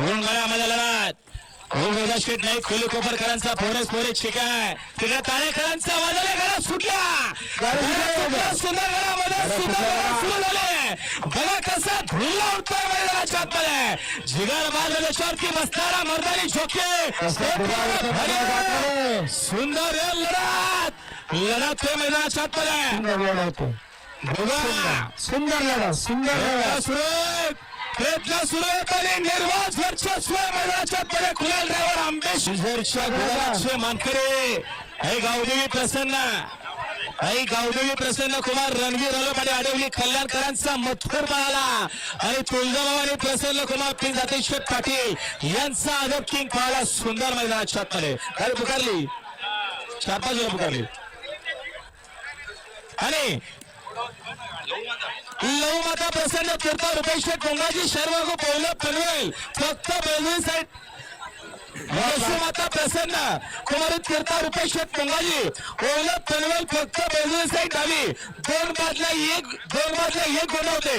दोन गळ्यामध्ये लढत. गोलगोजा शेट नाही खोली कोपरकरांचा फोरेस फोरेस शिकाय तिकडे ताळेकरांचा वाजवले गळा सुटला. सुंदर सुरू झाले. बघा कसा धुळला उठतोय मैदानाच्या आतमध्ये. जिगर मार्गदर्शनावरती बसणारा मर्दानी झोके. सुंदर लढत. लढत मैदानाच्या आतमध्ये. सुंदर लढा बघा. सुंदर. लढा सुंदर लढा प्रयत्न सुरू. आहेत. प्रयत्न सुरू आहेत आणि निर्वाज वर्चस्व मैदानाच्या कडे खुलाल ड्रायव्हर आंबेश मानकरे. हे गावदेवी प्रसन्न. आई गावदेवी प्रसन्न कुमार रणवीर अलपाडे आडवली कल्याणकरांचा मथुर पाहला. आणि तुळजाभवानी प्रसन्न कुमार पिन जातेश्वर पाटील यांचा आदर किंग पाहला सुंदर मैदानाच्या कडे काय पुकारली. चार पाच वेळा पुकारली. आणि लव माता प्रसन्न तीर्थ रुपेश कोंगाजी शर्मा को पहिलं पनवेल फक्त बेलवी साईड माता प्रसन्न कुमारी तीर्था रुपेश कोंगाजी पहिलं पनवेल फक्त बेलवी साईड डावी दोन बाजला एक दोन बाजला एक गोठवते